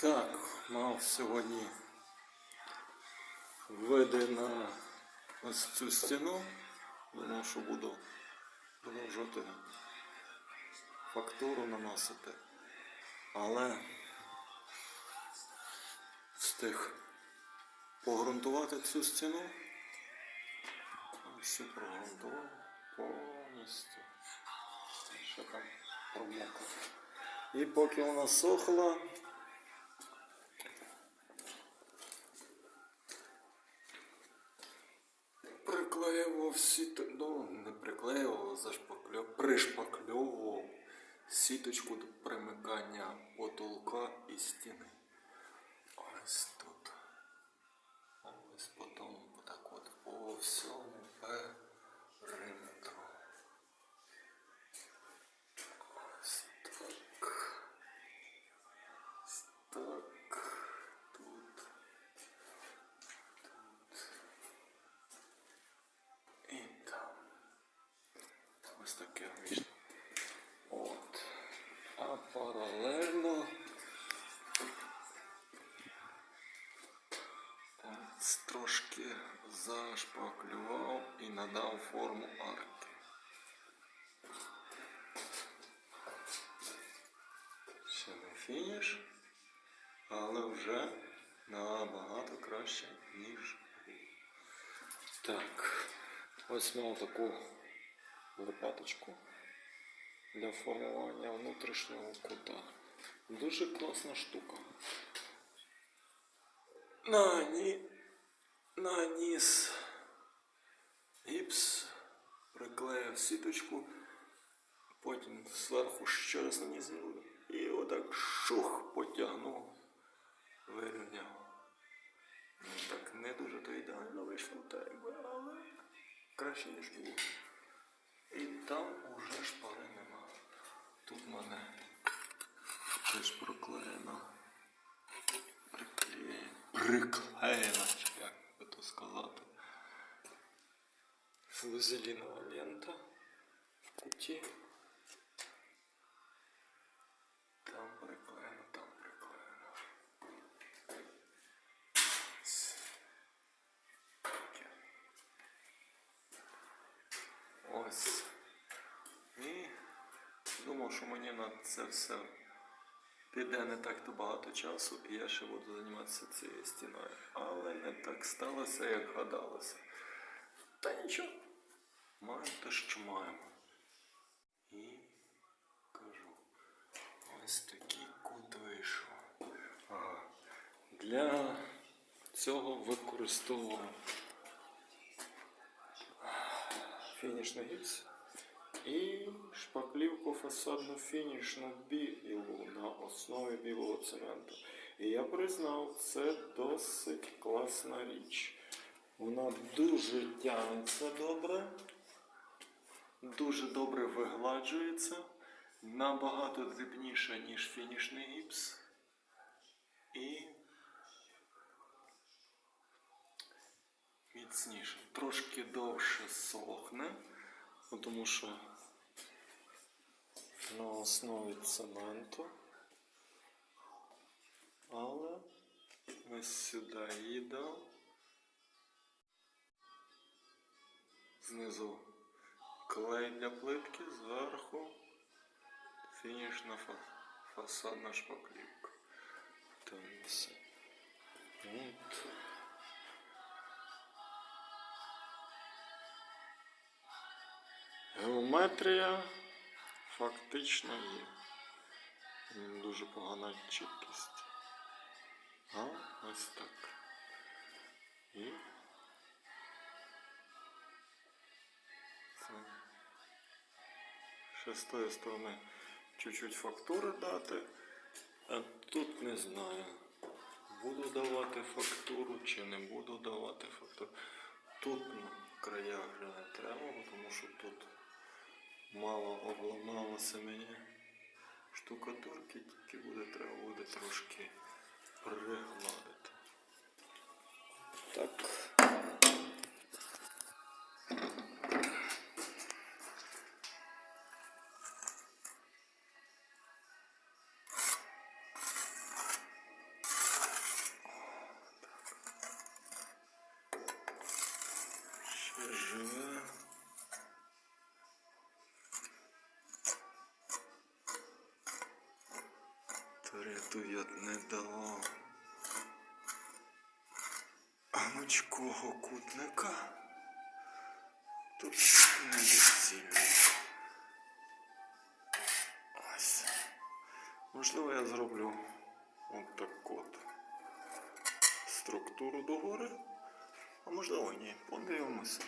Так, мав сьогодні види на ось цю стіну. Думав, що буду продовжувати фактуру наносити. Але встиг погрунтувати цю стіну. Всю прогрунтував повністю. Ще там промокло. І поки вона сохла, приклеював сіто... ну, не приклеював, зашпакльов... пришпакльовував сіточку до примикання потолка і стіни. Ось тут. Ось потім так от по всьому периметру. Ось так. Ось так. Тут. І там. Ось таке вийшло. От. А паралельно. Трошки зашпаклював і надав форму арки. Ще не фініш, але вже набагато краще, ніж. Так, ось мав таку лопаточку для формування внутрішнього кута. Дуже класна штука. Нані... Наніс гіпс, приклеїв сіточку, потім зверху ще раз наніс і отак шух потягнув, вирівняв. Ну, так не дуже то ідеально вийшло, якби, але краще, ніж було. І там уже шпари нема. Тут в мене Приклеєно. Приклеєно, чи як би то сказати. Флузелінова лента в куті. Там приклеєно, там приклеєно. Ось. І думав, що мені на це все піде не так то багато часу, і я ще буду займатися цією стіною. Але не так сталося, як гадалося. Та нічого. Маємо те, що маємо. І кажу, ось такий кут вийшов. Ага. Для цього використовував фінішний гіпс і шпаклівку фасадну фінішну білу на основі білого цементу. І я признав, це досить класна річ. Вона дуже тягнеться добре, дуже добре вигладжується, набагато дрібніша, ніж фінішний гіпс. І міцніше. Трошки довше сохне, тому що на основі цементу. Але ось сюди її дав. Знизу клей для плитки, зверху фінішна фа- фасадна шпаклівка. Там все. Геометрія фактично є. Дуже погана чіткість. А ось так. І це. Ще сторони чуть-чуть фактури дати. А тут не знаю. Буду давати фактуру чи не буду давати фактуру. Тут на краях вже не треба, тому що тут мало обламалося мені штукатурки, тільки буде треба буде трошки пригладити. Так. Живе. Не дало гнучкого кутника. Тут недоцільний. Ось. Можливо, я зроблю от так от структуру догори. А можливо ні. Подивимося.